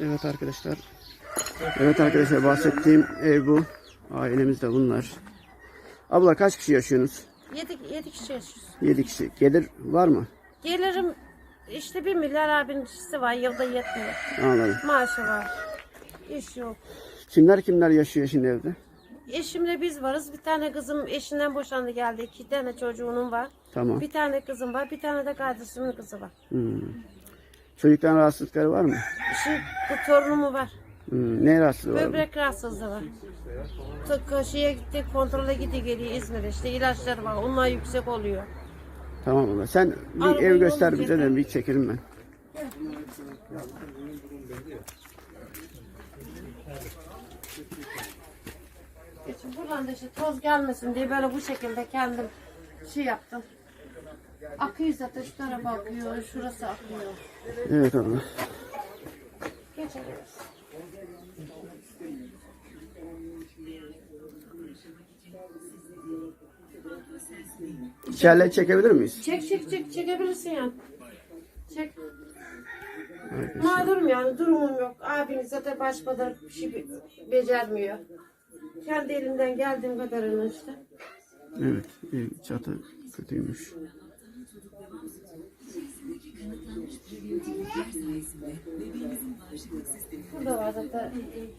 Evet arkadaşlar. Evet arkadaşlar bahsettiğim ev bu. Ailemiz de bunlar. Abla kaç kişi yaşıyorsunuz? Yedi, yedi kişi yaşıyoruz. 7 kişi. Gelir var mı? Gelirim işte bir milyar abinincisi var yılda yetmiyor. Anladım. Maaşı var. İş yok. Kimler kimler yaşıyor şimdi evde? Eşimle biz varız. Bir tane kızım eşinden boşandı geldi. İki tane çocuğunun var. Tamam. Bir tane kızım var. Bir tane de kardeşimin kızı var. Hmm. Çocukların rahatsızlıkları var mı? Şimdi bu torunumu var. Hmm. Ne rahatsızlığı var? Böbrek rahatsızlığı var. Tık şeye gitti kontrole gitti geliyor İzmir'e. İşte ilaçları var. Onlar yüksek oluyor. Tamam abla. Sen bir Arabayı ev göster bize de bir çekelim ben. Buradan da işte toz gelmesin diye böyle bu şekilde kendim şey yaptım. Akıyor zaten şu tarafa akıyor, şurası akıyor. Evet abla. Geçebiliriz. İçerileri çekebilir miyiz? Çek çek çek çekebilirsin yani. Çek. Arkadaşlar. Mağdurum yani durumum yok. Abiniz zaten başbadır bir şey be- becermiyor. Kendi elimden geldiğim kadarını işte. Evet. ev Çatı kötüymüş. Burada var zaten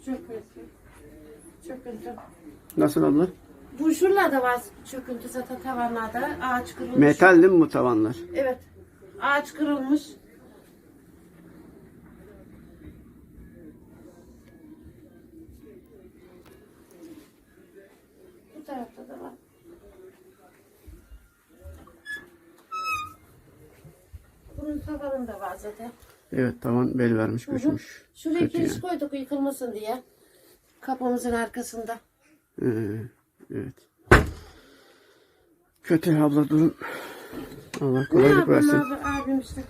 çöküntü. Çöküntü. Nasıl abla? Bu şuralarda var çöküntü zaten tavanlarda. Ağaç kırılmış. Metal değil mi bu tavanlar? Evet. Ağaç kırılmış. Bu tarafta da var. Bunun tavanında var zaten. Evet tavan bel vermiş göçmüş. Şuraya Kötü kiriş yani. koyduk yıkılmasın diye. Kapımızın arkasında. Ee, evet. Kötü abla durum. Allah Ne kolaylık yapayım versin. abi abim işte.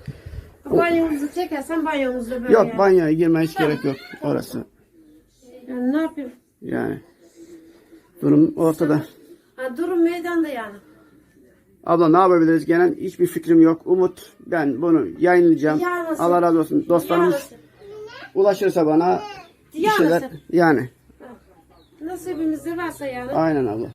Banyomuzu çekersen banyomuzda böyle. Yok yani. banyoya girmeye hiç gerek yok. Orası. Yani ne yapayım? Yani. Durum ortada. Ha, durum meydanda yani. Abla ne yapabiliriz? Genel hiçbir fikrim yok. Umut ben bunu yayınlayacağım. Yarası. Allah razı olsun. Dostlarımız Yarası. ulaşırsa bana bir Yarası. şeyler. Yani. Nasibimizde varsa yani. Aynen abla.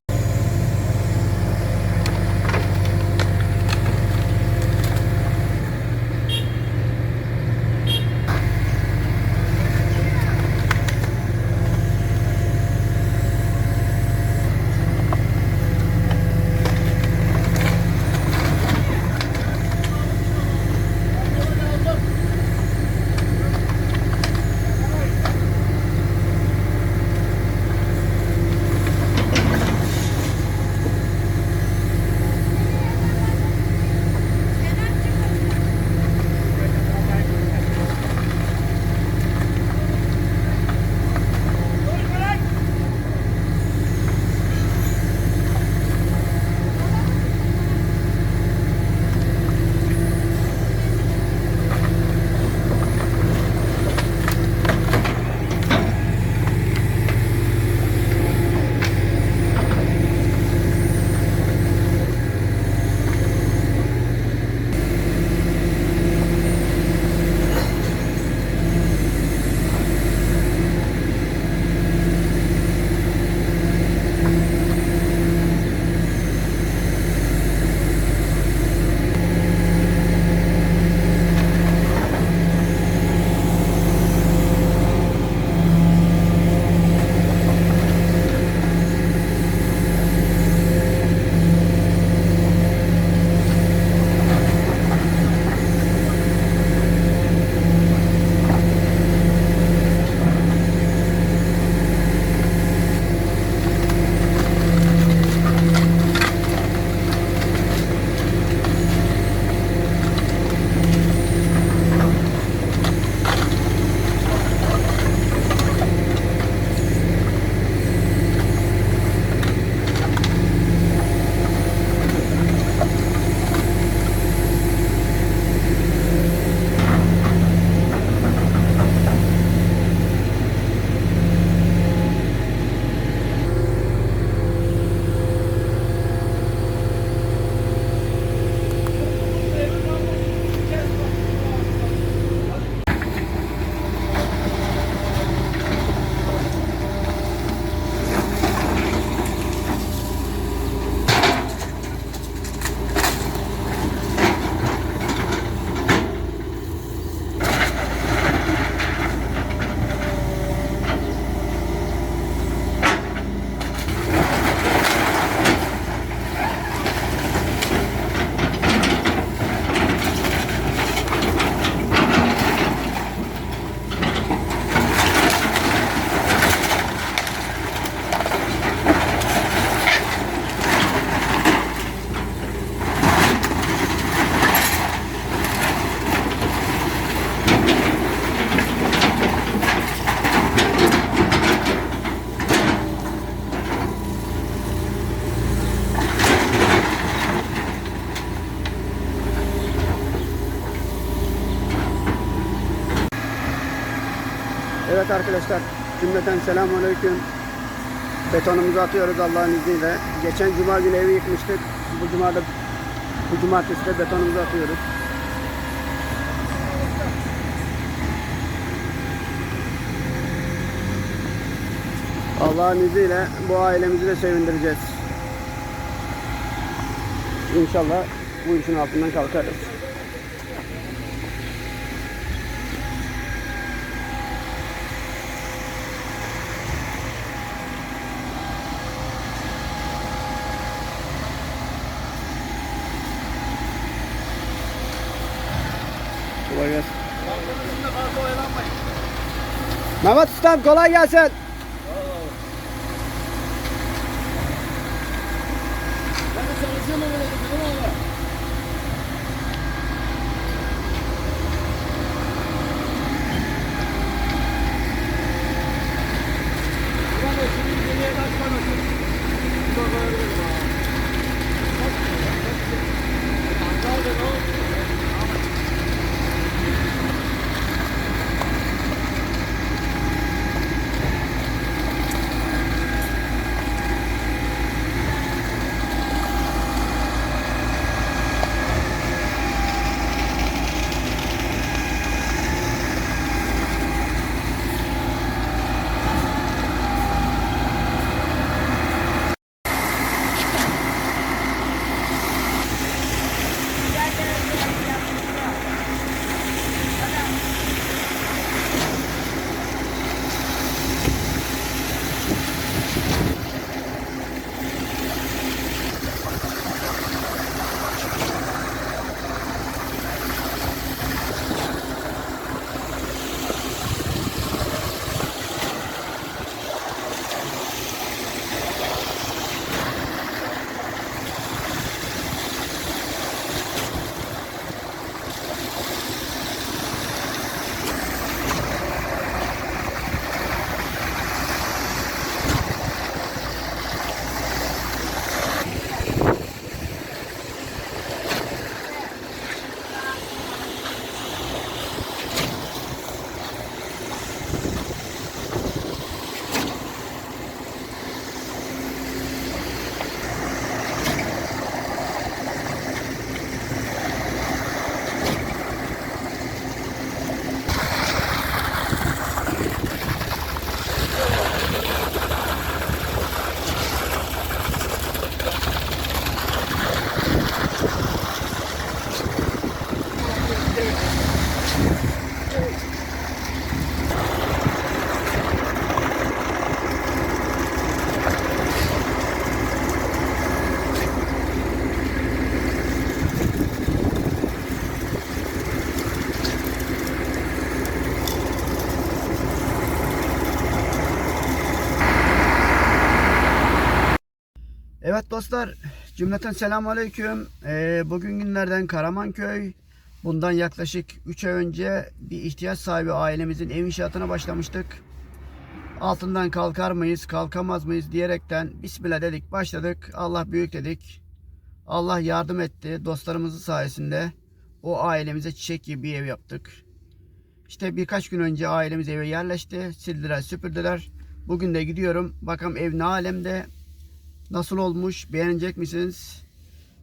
Cümleten selamünaleyküm. Betonumuzu atıyoruz Allah'ın izniyle. Geçen cuma günü evi yıkmıştık. Bu cumada bu cumartesi de betonumuzu atıyoruz. Allah'ın izniyle bu ailemizi de sevindireceğiz. İnşallah bu işin altından kalkarız. Kolay gelsin. Mehmet Ustam kolay gelsin. Evet dostlar, cümleten selamünaleyküm. Ee, bugün günlerden Karamanköy. Bundan yaklaşık 3 ay önce bir ihtiyaç sahibi ailemizin ev inşaatına başlamıştık. Altından kalkar mıyız, kalkamaz mıyız diyerekten Bismillah dedik, başladık. Allah büyük dedik. Allah yardım etti. Dostlarımızın sayesinde o ailemize çiçek gibi bir ev yaptık. İşte birkaç gün önce ailemiz eve yerleşti. Sildiler, süpürdüler. Bugün de gidiyorum. Bakalım ev ne alemde. Nasıl olmuş? Beğenecek misiniz?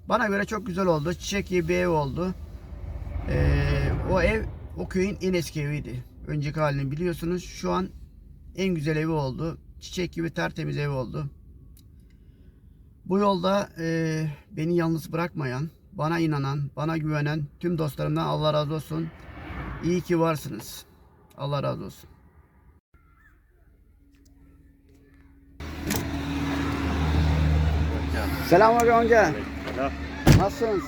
Bana göre çok güzel oldu. Çiçek gibi bir ev oldu. Ee, o ev o köyün en eski eviydi. Önceki halini biliyorsunuz. Şu an en güzel evi oldu. Çiçek gibi tertemiz ev oldu. Bu yolda e, beni yalnız bırakmayan, bana inanan, bana güvenen tüm dostlarımdan Allah razı olsun. İyi ki varsınız. Allah razı olsun. Selamünaleyküm amca. Selam. Nasılsınız?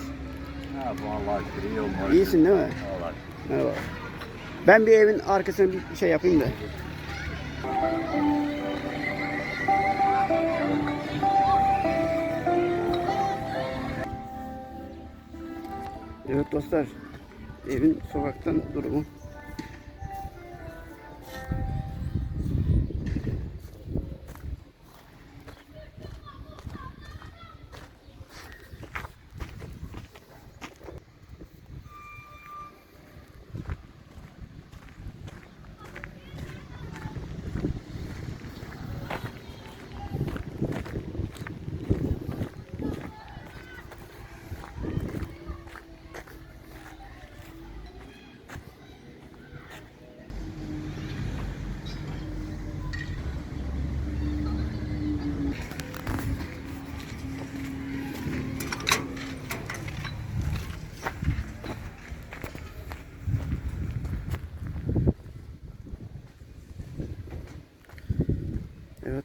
Ne yapayım şükür iyi olmalı. İyisin değil mi? Allah'a şükür. Merhaba. Ben bir evin arkasına bir şey yapayım da. Evet dostlar. Evin sokaktan durumu.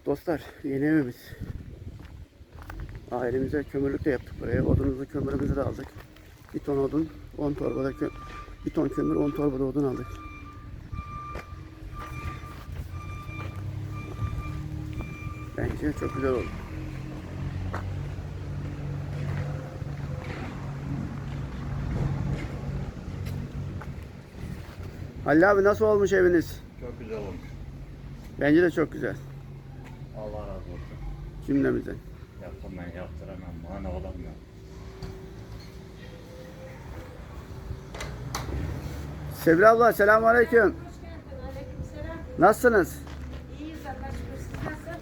Dostlar yeni evimiz. Ailemize kömürlük de yaptık buraya. Odunumuzu kömürümüzü de aldık. Bir ton odun 10 torbada kö bir ton kömür 10 torbada odun aldık. Bence çok güzel oldu. Halil abi nasıl olmuş eviniz? Çok güzel olmuş. Bence de çok güzel. Cümlemizden. Yapamam, yaptıramam. Bana olamıyor. Sevra abla selamun aleyküm. Nasılsınız? İyiyiz Allah şükür. Siz nasıl?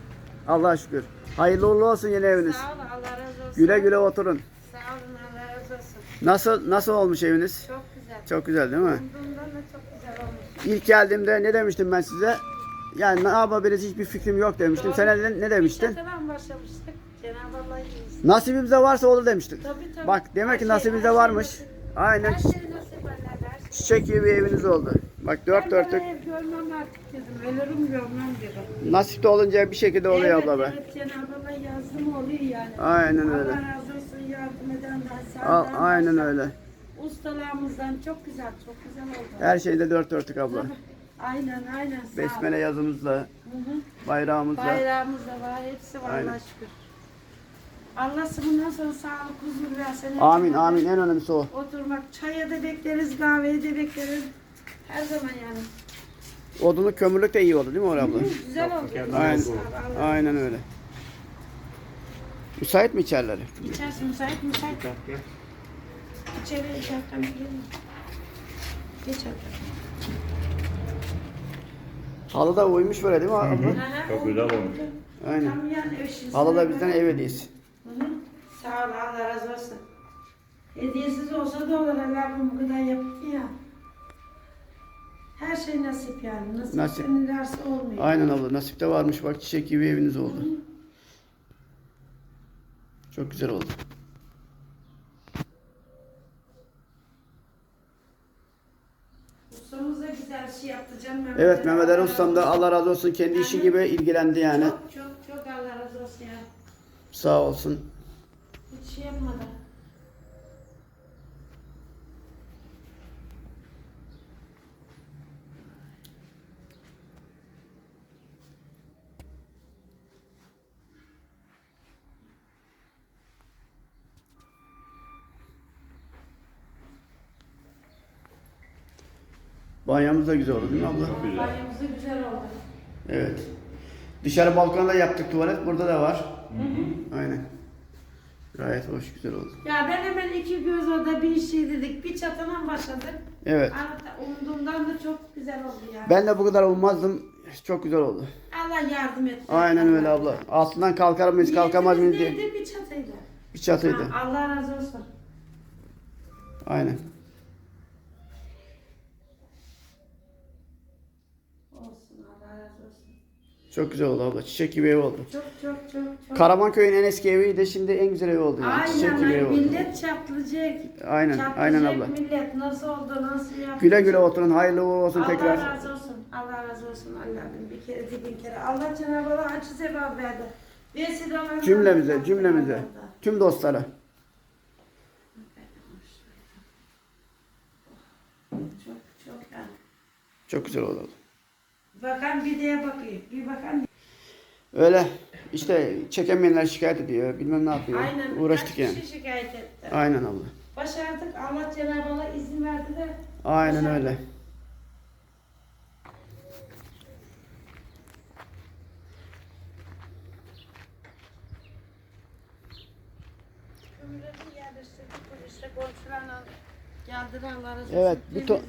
Allah'a şükür. Hayırlı uğurlu olsun yeni eviniz. Sağ olun. Allah razı olsun. Güle güle oturun. Sağ olun. Allah razı olsun. Nasıl nasıl olmuş eviniz? Çok güzel. Çok güzel değil mi? Bundan da çok güzel olmuş. İlk geldiğimde ne demiştim ben size? Yani ne yapabiliriz hiçbir fikrim yok demiştim. Sen ne, ne demiştin? Çatıdan başlamıştık. Cenab-ı Allah iyiyiz. Nasibimizde varsa olur demiştin. Tabii tabii. Bak demek ki şey varmış. Aynen Her şey nasip çiçek gibi bir eviniz oldu. Bak dört dörtlük. ev görmem artık dedim. Ölürüm görmem dedim. Nasip de olunca bir şekilde oluyor abla be. Evet Cenab-ı Allah yazdım oluyor yani. Aynen öyle. Allah razı olsun yardım eden de A- sağdan aynen öyle. Ustalığımızdan çok güzel, çok güzel oldu. Her şeyde dört dörtlük abla. Tabii. Aynen aynen sağ ol. Besmele yazımızla, Hı hı. bayrağımızla. Bayrağımız da var, hepsi var Aynen. Allah'a şükür. Allah bundan sonra sağlık, huzur versin. Amin Hepsine amin en önemlisi o. Oturmak, çaya da bekleriz, kahveyi de bekleriz. Her zaman yani. Odunu kömürlük de iyi oldu değil mi Orhan abla? Güzel oldu. Aynen. sağ ol, Allah- Aynen öyle. Müsait mi içerileri? İçerisi müsait, müsait. İçeri içeriden girelim. Geç hadi. Halı da uymuş böyle değil mi abla? Çok güzel oldu. olmuş. Aynen. Tam yani eşiniz. Halı da bizden ev hediyesi. Hı hı. Sağ ol Allah razı olsun. Hediyesiz olsa da olur Allah'ım bu kadar yaptı ya. Her şey nasip yani. Nasip, Nasip. nasip. olmuyor. Aynen abla nasipte varmış bak çiçek gibi eviniz oldu. Çok güzel oldu. Da güzel şey yaptı canım. Mehmet Evet. Mehmet Ali Ustam da Allah razı olsun kendi işi gibi ilgilendi yani. Çok çok çok Allah razı olsun ya. Sağ olsun. Hiç şey yapmadı. Banyamız da güzel oldu değil mi abla? Güzel. Banyomuz da güzel oldu. Evet. Dışarı balkonda yaptık tuvalet. Burada da var. Aynen. Gayet hoş, güzel oldu. Ya ben hemen iki göz oda bir şey dedik. Bir çatıdan başladık. Evet. Arada umduğumdan da çok güzel oldu ya. Ben de bu kadar ummazdım. Çok güzel oldu. Allah yardım etti. Aynen öyle abla. Altından kalkar mıyız, kalkamaz mıyız Niyetimiz diye. Bir çatıydı. Bir çatıydı. Ha, Allah razı olsun. Aynen. Olsun Allah razı olsun. Çok güzel oldu abla. Çiçek gibi ev oldu. Çok çok çok çok. Karamanköy'ün en eski eviydi. Şimdi en güzel evi oldu. Yani. Çiçek Aynen gibi ev aynen. oldu. Millet çatlayacak. Aynen, aynen abla. millet nasıl oldu nasıl yaptı. Güle güle oturun. Hayırlı uğurlu olsun Allah tekrar. razı olsun. Allah razı olsun Allah'ım. Bir kere değil bin kere. Allah Cenab-ı Allah acı sevap verdi. Vesilelerden Cümlemize, Allah cümlemize. Tüm dostlara. Çok çok. Çok güzel oldu. Bakan bir diye bakıyor. Bir bakan Öyle işte çekemeyenler şikayet ediyor. Bilmem ne yapıyor. Aynen. Uğraştık yani. kişi şikayet etti. Aynen abla. Başardık. Allah Cenab-ı Allah izin verdi de. Aynen başardık. öyle. Evet bir, ton,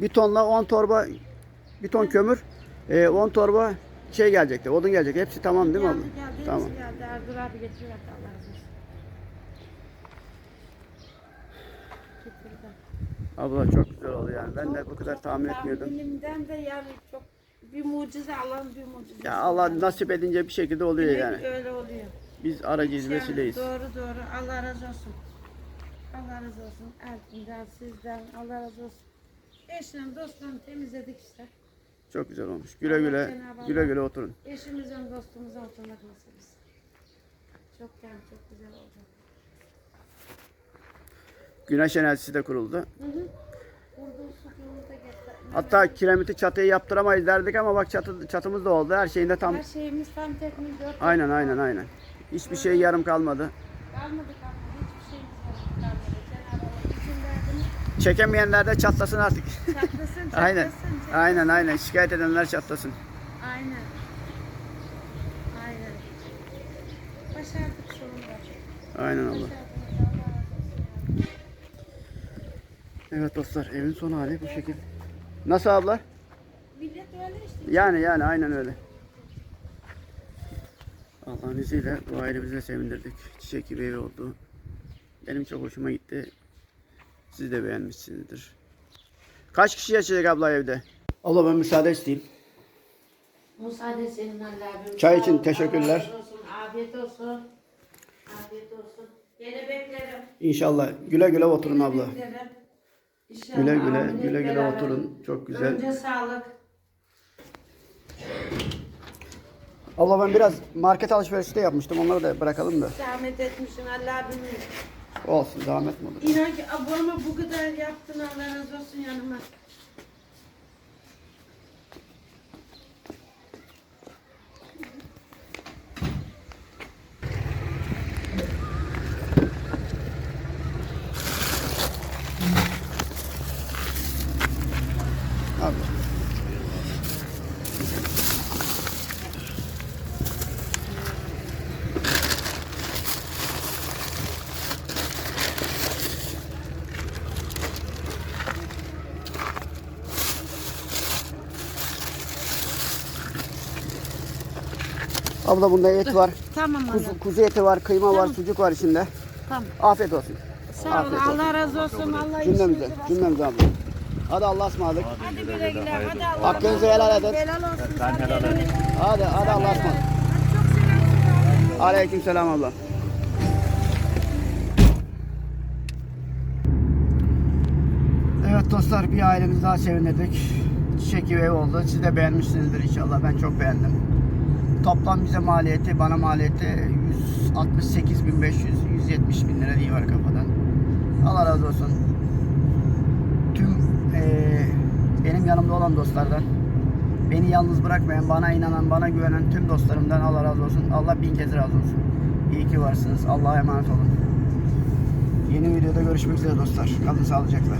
bir tonla 10 torba bir ton kömür 10 torba şey gelecekti. Odun gelecek. Hepsi tamam değil mi abla? Geldi geldi. Tamam. Hepsi geldi. Erdoğan abi getiriyor Allah razı olsun. Abla çok güzel oldu yani. Ben de Çok- bu kadar çok tahmin etmiyordum. Tahminimden de yani çok bir mucize Allah'ın bir mucizesi. Ya Allah nasip edince bir şekilde oluyor Demek yani. Öyle oluyor. Biz aracıyız, Yani vesileyiz. Doğru doğru. Allah razı olsun. Allah razı olsun. Erkin'den, sizden Allah razı olsun. Eşle dostla temizledik işte. Çok güzel olmuş. Güle güle güle güle oturun. Eşimizin dostumuzun oturmak nasibimiz. Çok yani çok güzel oldu. Güneş enerjisi de kuruldu. Hı hı. Da. Hatta kiremiti çatıyı yaptıramayız derdik ama bak çatı, çatımız da oldu. Her şeyinde tam Her şeyimiz tam teknik dört. aynen aynen aynen. Hiçbir şey yarım kalmadı. Kalmadı kalmadı. Hiçbir şeyimiz yarım kalmadı. Cenab-ı Allah. Çekemeyenler de çatlasın artık. Çatlasın çatlasın. aynen. Aynen aynen. Şikayet edenler çatlasın. Aynen. Aynen. Başardık sonunda. Aynen ya. Evet dostlar evin son hali bu şekil. Nasıl abla? Millet öyle işte. Yani yani aynen öyle. Allah'ın izniyle bu ailemizi de sevindirdik. Çiçek gibi evi oldu. Benim çok hoşuma gitti. Siz de beğenmişsinizdir. Kaç kişi yaşayacak abla evde? Abla ben müsaade isteyeyim. Müsaade senin Allah'ım. Çay için teşekkürler. Allah razı olsun. Afiyet olsun. Afiyet olsun. Gene beklerim. İnşallah güle güle oturun Gene abla. beklerim. İnşallah. Güle güle. Hep güle güle beraber. oturun. Çok güzel. Önce sağlık. Abla ben biraz market alışverişi de yapmıştım. Onları da bırakalım da. Zahmet etmişsin Allah bilir. Olsun zahmet mi olur? İnan ki ablamı bu kadar yaptın Allah razı olsun yanıma. Abla bunda et var. Tamam Kuzu, kuzu eti var, kıyma var, sucuk var içinde. Tamam. Afiyet olsun. Sağ ol. Afiyet olsun. Allah razı olsun. Allah Cümlemize, cümlemize abla. Hadi Allah'a ısmarladık. Hadi güle güle. Hadi Allah. Hakkınızı helal edin. Helal olsun. Ben helal ederim. Hadi, hadi Allah'a ısmarladık. Çok selam söyle. Aleyküm selam abla. Evet dostlar bir ailemizi daha sevindirdik. Çiçek gibi ev oldu. Siz de beğenmişsinizdir inşallah. Ben çok beğendim. Toplam bize maliyeti, bana maliyeti 168.500, 170 bin lira diye kafadan. Allah razı olsun. Tüm eee, benim yanımda olan dostlardan, beni yalnız bırakmayan, bana inanan, bana güvenen tüm dostlarımdan Allah razı olsun. Allah bin kez razı olsun. İyi ki varsınız. Allah'a emanet olun. Yeni videoda görüşmek üzere dostlar. Kalın sağlıcakla.